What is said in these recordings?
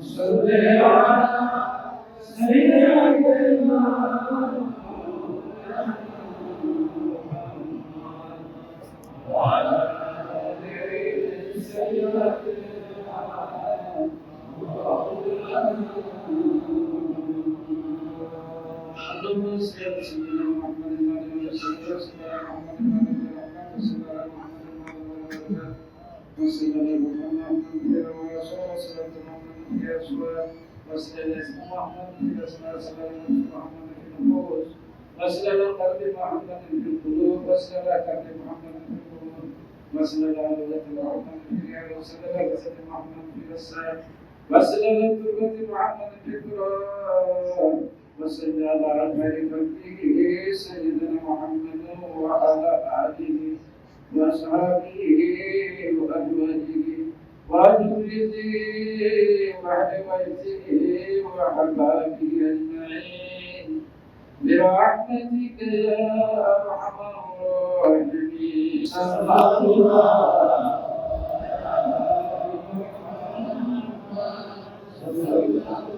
Sudeva, Sudeva, Sudeva, صل على سيدنا محمد وعلى آل سيدنا محمد وصلى محمد وصلى محمد يا سؤال وصلى اسم محمد في اسماء سلام محمد في النفوس وصلى قلب محمد في القلوب وصلى قلب محمد في القلوب وصلى على محمد في وصلى جسد محمد في الاسرار وصلى تربة محمد في القرآن وصلى على خير خلقه سيدنا محمد وعلى آله وأصحابه وأزواجه وذريته وأهل بيته وأحبابه أجمعين. برحمتك يا أرحم الراحمين. صلى الله صلى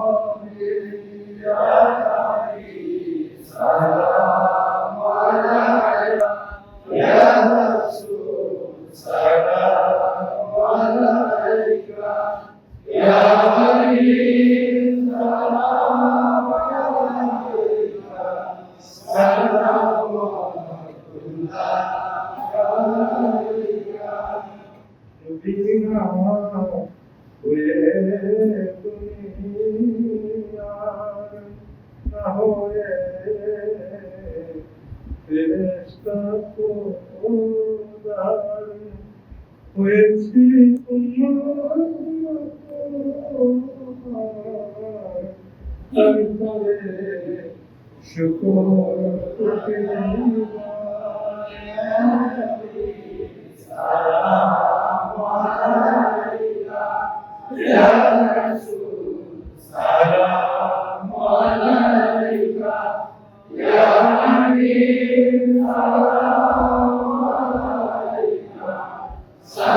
হয়েছি তারপরে শুকর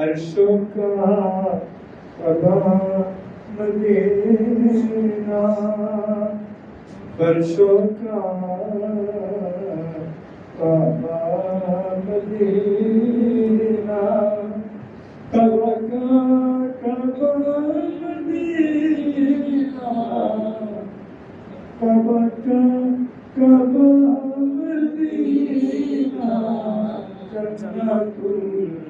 अरशों का अदा मदीना फर्शों का अदा मदीना कबा का कबा मदीना कबा का कबा मदीना जन्नतुल आबा मदीना या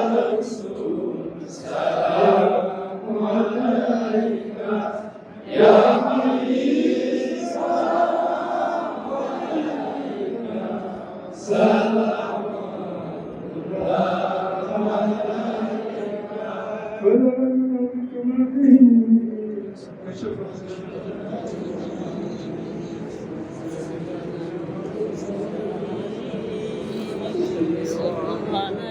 lot.